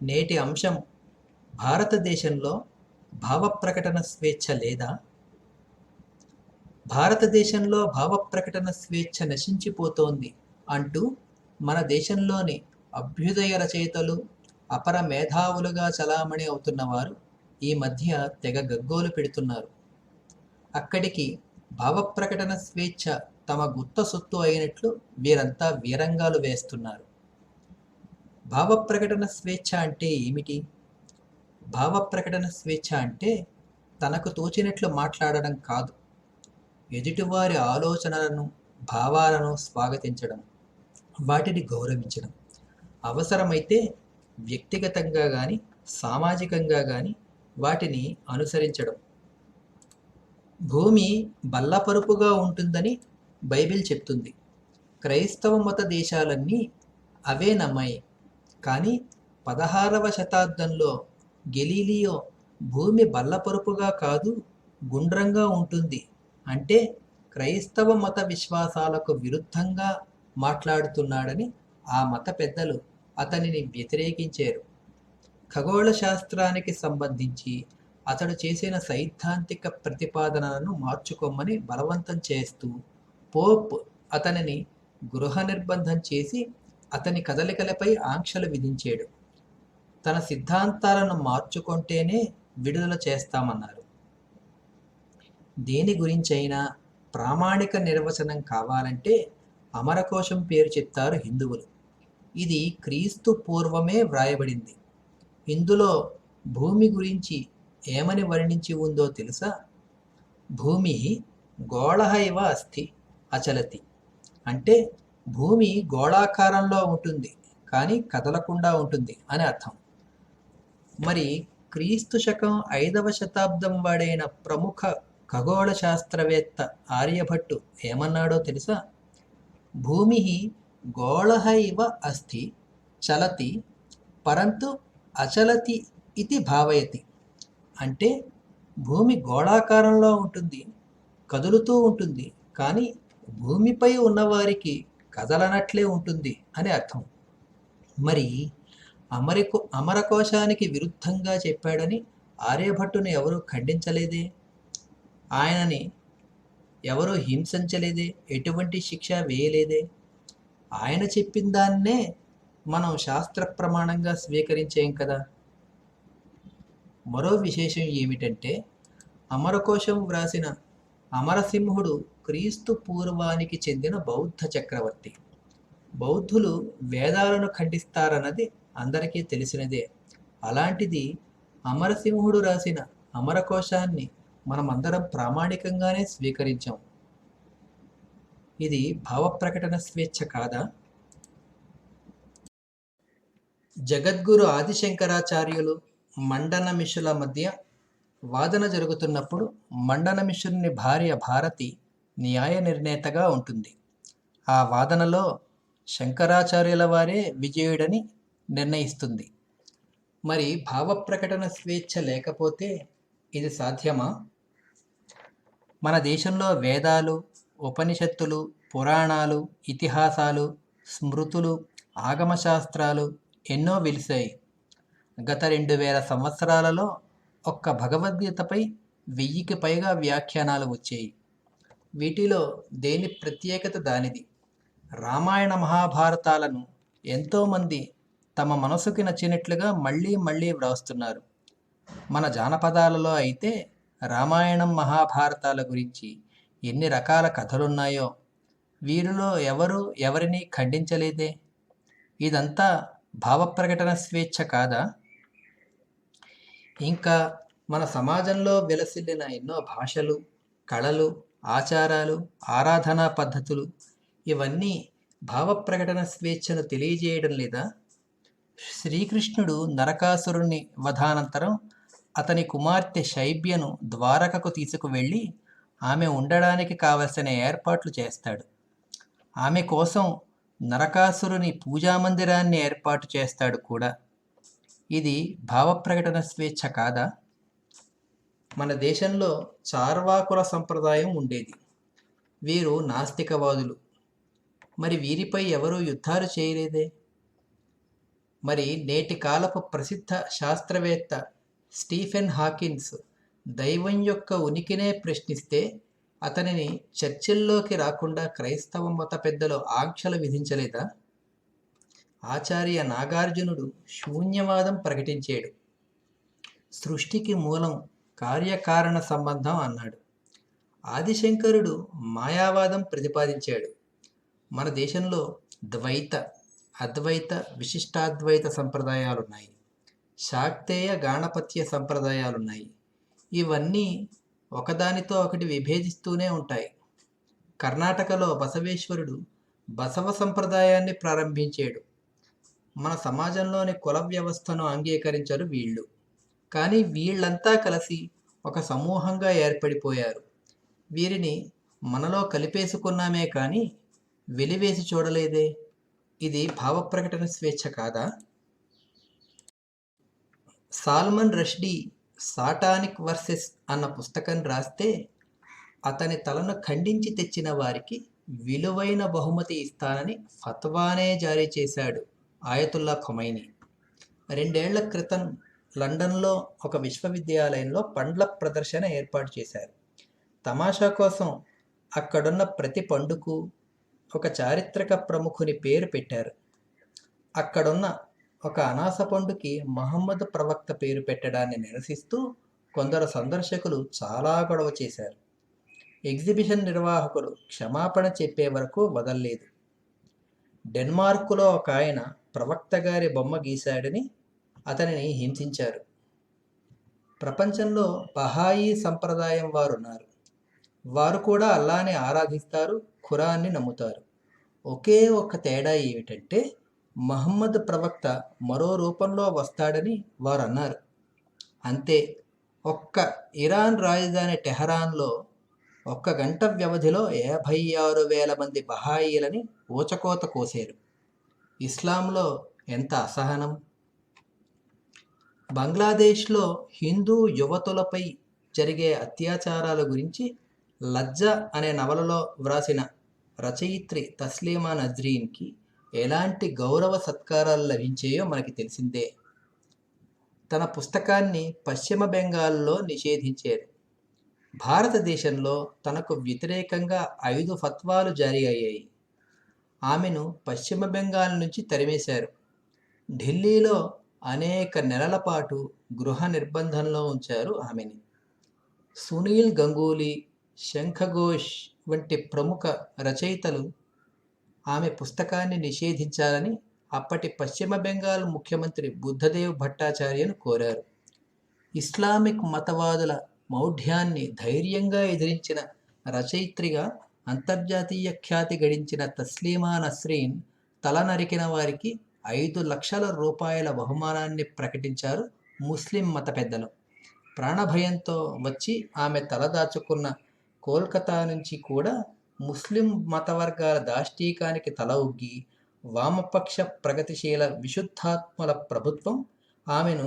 నేటి అంశం భారతదేశంలో భావప్రకటన స్వేచ్ఛ లేదా? భారతదేశంలో భావప్రకటన స్వేచ్ఛ నశించిపోతోంది అంటూ మన దేశంలోని అభ్యుదయ రచయితలు అపర మేధావులుగా చలామణి అవుతున్నవారు ఈ మధ్య తెగ గగ్గోలు పెడుతున్నారు. అక్కడికి భావప్రకటన స్వేచ్ఛ తమ గుత్త సొత్తు అయినట్లు వీరంతా వీరంగాలు వేస్తున్నారు. భావ ప్రకటన స్వేచ్ఛ అంటే ఏమిటి? భావ ప్రకటన స్వేచ్ఛ అంటే తనకు తోచినట్లు మాట్లాడడం కాదు. ఎదుటివారి ఆలోచనలను భావాలను స్వాగతించడం వాటిని గౌరవించడం. అవసరమైతే వ్యక్తిగతంగా కానీ సామాజికంగా కానీ వాటిని అనుసరించడం. భూమి బల్లపరుపుగా ఉంటుందని బైబిల్ చెప్తుంది. క్రైస్తవ మత దేశాలన్నీ అవే నమ్మాయి. కానీ పదహారవ శతాబ్దంలో గెలీలియో భూమి బల్లపరుపుగా కాదు గుండ్రంగా ఉంటుంది అంటే క్రైస్తవ మత విశ్వాసాలకు విరుద్ధంగా మాట్లాడుతున్నాడని ఆ మత పెద్దలు అతనిని వ్యతిరేకించారు. ఖగోళ శాస్త్రానికి సంబంధించి అతడు చేసిన సైద్ధాంతిక ప్రతిపాదనలను మార్చుకోమని బలవంతం చేస్తూ పోప్ అతనిని గృహ నిర్బంధం చేసి అతని కదలికలపై ఆంక్షలు విధించాడు. తన సిద్ధాంతాలను మార్చుకుంటేనే విడుదల చేస్తామన్నారు. దేని గురించైనా ప్రామాణిక నిర్వచనం కావాలంటే అమరకోశం పేరు చెప్తారు హిందువులు. ఇది క్రీస్తు పూర్వమే వ్రాయబడింది. ఇందులో భూమి గురించి ఏమని వర్ణించి ఉందో తెలుసా? భూమి గోళహ ఇవ అస్థి అచలతి. అంటే భూమి గోళాకారంలో ఉంటుంది కానీ కదలకుండా ఉంటుంది అని అర్థం. మరి క్రీస్తు శకం ఐదవ శతాబ్దం వాడైన ప్రముఖ ఖగోళ శాస్త్రవేత్త ఆర్యభట్టు ఏమన్నాడో తెలుసా? భూమి గోళహ ఇవ అస్థి చలతి పరంతు అచలతి ఇది భావయతి. అంటే భూమి గోళాకారంలో ఉంటుంది కదులుతూ ఉంటుంది కానీ భూమిపై ఉన్నవారికి కదలనట్లే ఉంటుంది అని అర్థం. మరి అమరికో అమరకోశానికి విరుద్ధంగా చెప్పాడని ఆర్యభట్టును ఎవరూ ఖండించలేదే? ఆయనని ఎవరూ హింసించలేదే? ఎటువంటి శిక్ష వేయలేదే? ఆయన చెప్పిన దాన్నే మనం శాస్త్ర ప్రమాణంగా స్వీకరించేం కదా? మరో విశేషం ఏమిటంటే అమరకోశం వ్రాసిన అమరసింహుడు క్రీస్తు పూర్వానికి చెందిన బౌద్ధ చక్రవర్తి. బౌద్ధులు వేదాలను ఖండిస్తారన్నది అందరికీ తెలిసినదే. అలాంటిది అమరసింహుడు రాసిన అమరకోశాన్ని మనమందరం ప్రామాణికంగానే స్వీకరించాం. ఇది భావప్రకటన స్వేచ్ఛ కాదా? జగద్గురు ఆదిశంకరాచార్యులు మండన మిషుల మధ్య వాదన జరుగుతున్నప్పుడు మండన మిషుని భార్య భారతి న్యాయ నిర్ణేతగా ఉంటుంది. ఆ వాదనలో శంకరాచార్యుల వారే విజయుడని నిర్ణయిస్తుంది. మరి భావప్రకటన స్వేచ్ఛ లేకపోతే ఇది సాధ్యమా? మన దేశంలో వేదాలు ఉపనిషత్తులు పురాణాలు ఇతిహాసాలు స్మృతులు ఆగమశాస్త్రాలు ఎన్నో వెలిశాయి. గత రెండు వేల సంవత్సరాలలో ఒక్క భగవద్గీతపై వెయ్యికి పైగా వ్యాఖ్యానాలు వచ్చాయి. వీటిలో దేని ప్రత్యేకత దానిది? రామాయణ మహాభారతాలను ఎంతోమంది తమ మనసుకి నచ్చినట్లుగా మళ్ళీ మళ్ళీ వ్రాస్తున్నారు. మన జానపదాలలో అయితే రామాయణం మహాభారతాల గురించి ఎన్ని రకాల కథలున్నాయో వీరిలో ఎవరు ఎవరిని ఖండించలేదే? ఇదంతా భావప్రకటన స్వేచ్ఛ కాదా? ఇంకా మన సమాజంలో వెలసిల్లిన ఎన్నో భాషలు కళలు ఆచారాలు ఆరాధనా పద్ధతులు ఇవన్నీ భావప్రకటన స్వేచ్ఛను తెలియజేయడం లేదా? శ్రీకృష్ణుడు నరకాసురుని వధానంతరం అతని కుమార్తె శైబ్యను ద్వారకకు తీసుకువెళ్ళి ఆమె ఉండడానికి కావలసిన ఏర్పాట్లు చేస్తాడు. ఆమె కోసం నరకాసురుని పూజామందిరాన్ని ఏర్పాటు చేస్తాడు కూడా. ఇది భావప్రకటన స్వేచ్ఛ కాదా? మన దేశంలో చార్వాకుల సంప్రదాయం ఉండేది. వీరు నాస్తికవాదులు. మరి వీరిపై ఎవరూ యుద్ధాలు చేయలేదే? మరి నేటి కాలపు ప్రసిద్ధ శాస్త్రవేత్త స్టీఫెన్ హాకిన్స్ దైవం యొక్క ఉనికినే ప్రశ్నిస్తే అతనిని చర్చిల్లోకి రాకుండా క్రైస్తవ మత పెద్దలు ఆంక్షలు విధించలేదా? ఆచార్య నాగార్జునుడు శూన్యవాదం ప్రకటించాడు. సృష్టికి మూలం కార్యకారణ సంబంధం అన్నాడు. ఆదిశంకరుడు మాయావాదం ప్రతిపాదించాడు. మన దేశంలో ద్వైత అద్వైత విశిష్టాద్వైత సంప్రదాయాలున్నాయి. శాక్తేయ గాణపత్య సంప్రదాయాలున్నాయి. ఇవన్నీ ఒకదానితో ఒకటి విభేదిస్తూనే ఉంటాయి. కర్ణాటకలో బసవేశ్వరుడు బసవ సంప్రదాయాన్ని ప్రారంభించాడు. మన సమాజంలోని కుల వ్యవస్థను అంగీకరించరు వీళ్ళు. కానీ వీళ్ళంతా కలిసి ఒక సమూహంగా ఏర్పడిపోయారు. వీరిని మనలో కలిపేసుకున్నామే కానీ వెలివేసి చూడలేదే. ఇది భావప్రకటన స్వేచ్ఛ కాదా? సాల్మన్ రష్డీ సాటానిక్ వర్సెస్ అన్న పుస్తకం రాస్తే అతని తలను ఖండించి తెచ్చిన వారికి విలువైన బహుమతి ఇస్తానని ఫత్వానే జారీ చేశాడు. ఆయతుల్లా ఖొమైని. రెండేళ్ళ క్రితం లండన్లో ఒక విశ్వవిద్యాలయంలో పండ్ల ప్రదర్శన ఏర్పాటు చేశారు. తమాషా కోసం అక్కడున్న ప్రతి పండుకు ఒక చారిత్రక ప్రముఖుని పేరు పెట్టారు. అక్కడున్న ఒక అనాస పండుకి మహమ్మద్ ప్రవక్త పేరు పెట్టడాన్ని నిరసిస్తూ కొందరు సందర్శకులు చాలా గొడవ చేశారు. ఎగ్జిబిషన్ నిర్వాహకుడు క్షమాపణ చెప్పే వరకు వదల్లేదు. డెన్మార్కులో ఒక ఆయన ప్రవక్త గారి బొమ్మ గీశాడని అతనిని హింసించారు. ప్రపంచంలో బహాయి సంప్రదాయం వారు ఉన్నారు. వారు కూడా అల్లాని ఆరాధిస్తారు ఖురాన్ని నమ్ముతారు. ఒకే ఒక తేడా ఏమిటంటే మహమ్మద్ ప్రవక్త మరో రూపంలో వస్తాడని వారు అన్నారు. అంతే ఒక్క ఇరాన్ రాజధాని టెహరాన్లో ఒక్క గంట వ్యవధిలో యాభై ఆరు వేల మంది బహాయిలని ఊచకోత కోసారు. ఇస్లాంలో ఎంత అసహనం? బంగ్లాదేశ్లో హిందూ యువతులపై జరిగే అత్యాచారాల గురించి లజ్జ అనే నవలలో వ్రాసిన రచయిత్రి తస్లీమా నజ్రీన్కి ఎలాంటి గౌరవ సత్కారాలు లభించాయో మనకి తెలిసిందే. తన పుస్తకాన్ని పశ్చిమ బెంగాల్లో నిషేధించారు. భారతదేశంలో తనకు వ్యతిరేకంగా ఐదు ఫత్వాలు జారీ అయ్యాయి. ఆమెను పశ్చిమ బెంగాల్ నుంచి తరిమేశారు. ఢిల్లీలో అనేక నెలల పాటు గృహ నిర్బంధంలో ఉంచారు ఆమెని. సునీల్ గంగూలీ శంఖఘోష్ వంటి ప్రముఖ రచయితలు ఆమె పుస్తకాన్ని నిషేధించాలని అప్పటి పశ్చిమ బెంగాల్ ముఖ్యమంత్రి బుద్ధదేవ్ భట్టాచార్యను కోరారు. ఇస్లామిక్ మతవాదుల మౌఢ్యాన్ని ధైర్యంగా ఎదిరించిన రచయిత్రిగా అంతర్జాతీయ ఖ్యాతి గడించిన తస్లీమా నస్రీన్ తల నరికిన వారికి ఐదు లక్షల రూపాయల బహుమానాన్ని ప్రకటించారు ముస్లిం మత పెద్దలు. ప్రాణభయంతో వచ్చి ఆమె తలదాచుకున్న కోల్కతా నుంచి కూడా ముస్లిం మతవర్గాల దాష్టీకానికి తల ఉగ్గి వామపక్ష ప్రగతిశీల విశుద్ధాత్మల ప్రభుత్వం ఆమెను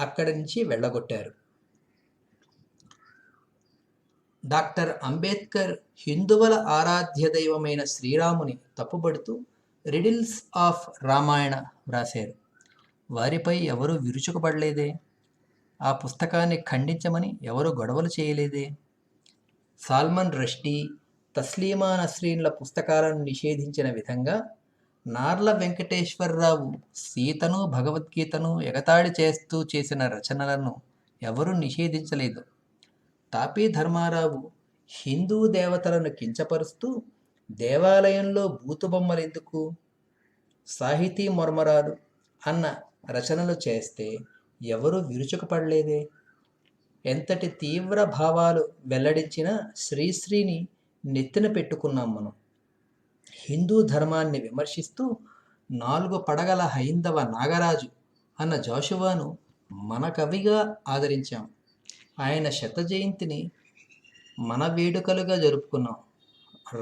అక్కడి నుంచి వెళ్ళగొట్టారు. డాక్టర్ అంబేద్కర్ హిందువుల ఆరాధ్య దైవమైన శ్రీరాముని తప్పుబడుతూ రిడిల్స్ ఆఫ్ రామాయణ వ్రాశారు. వారిపై ఎవరూ విరుచుకుపడలేదే? ఆ పుస్తకాన్ని ఖండించమని ఎవరు గొడవలు చేయలేదే? సాల్మన్ రష్డీ తస్లీమా నస్రీన్ల పుస్తకాలను నిషేధించిన విధంగా నార్ల వెంకటేశ్వరరావు సీతను భగవద్గీతను ఎగతాళి చేస్తూ చేసిన రచనలను ఎవరూ నిషేధించలేదు. తాపీ ధర్మారావు హిందూ దేవతలను కించపరుస్తూ దేవాలయంలో బూతుబొమ్మలెందుకు సాహితీ మొర్మరాలు అన్న రచనలు చేస్తే ఎవరూ విరుచుకుపడలేదే ఎంతటి తీవ్ర భావాలు వెల్లడించిన శ్రీశ్రీని నెత్తిన పెట్టుకున్నాం మనం. హిందూ ధర్మాన్ని విమర్శిస్తూ నాలుగు పడగల హైందవ నాగరాజు అన్న జాషువాను మన కవిగా ఆదరించాం. ఆయన శత జయంతిని మన వేడుకలుగా జరుపుకున్నాం.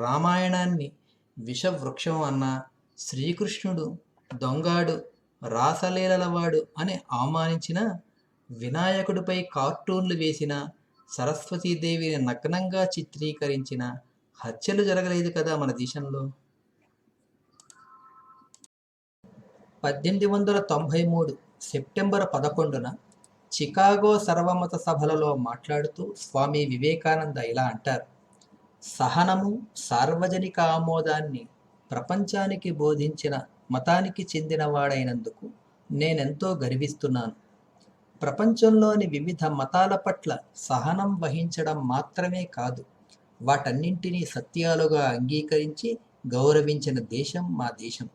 రామాయణాన్ని విషవృక్షం అన్న శ్రీకృష్ణుడు దొంగాడు రాసలీలలవాడు అని అవమానించిన వినాయకుడిపై కార్టూన్లు వేసిన సరస్వతీదేవిని నగ్నంగా చిత్రీకరించిన హత్యలు జరగలేదు కదా మన దేశంలో? పద్దెనిమిది వందల తొంభై మూడు సెప్టెంబర్ పదకొండున చికాగో సర్వమత సభలలో మాట్లాడుతూ స్వామి వివేకానంద ఇలా అంటారు. సహనము సార్వజనిక ఆమోదాన్ని ప్రపంచానికి బోధించిన మతానికి చెందినవాడైనందుకు నేనెంతో గర్విస్తున్నాను. ప్రపంచంలోని వివిధ మతాల పట్ల సహనం వహించడం మాత్రమే కాదు వాటన్నింటినీ సత్యాలుగా అంగీకరించి గౌరవించిన దేశం మా దేశం.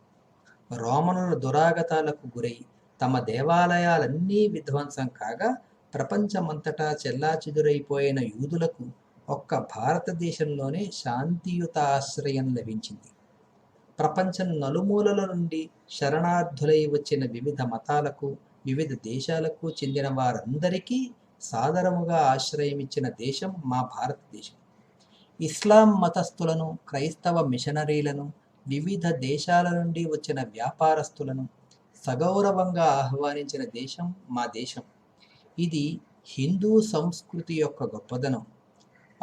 రోమనుల దురాగతాలకు గురై తమ దేవాలయాలన్నీ విధ్వంసం కాగా ప్రపంచమంతటా చెల్లాచెదురైపోయిన యూదులకు ఒక్క భారతదేశంలోనే శాంతియుత ఆశ్రయం లభించింది. ప్రపంచం నలుమూలల నుండి శరణార్థులై వచ్చిన వివిధ మతాలకు వివిధ దేశాలకు చెందిన వారందరికీ సాదరముగా ఆశ్రయమిచ్చిన దేశం మా భారతదేశం. ఇస్లాం మతస్థులను క్రైస్తవ మిషనరీలను వివిధ దేశాల నుండి వచ్చిన వ్యాపారస్తులను సగౌరవంగా ఆహ్వానించిన దేశం మా దేశం. ఇది హిందూ సంస్కృతి యొక్క గొప్పదనం.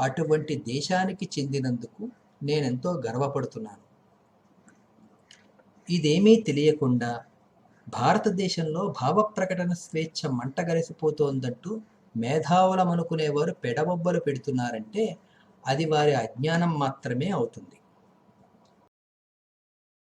అటువంటి దేశానికి చెందినందుకు నేనెంతో గర్వపడుతున్నాను. ఇదేమీ తెలియకుండా భారతదేశంలో భావప్రకటన స్వేచ్ఛ మంటగలిసిపోతోందంటూ మేధావులమనుకునేవారు పెడబొబ్బలు పెడుతున్నారంటే అది వారి అజ్ఞానం మాత్రమే అవుతుంది.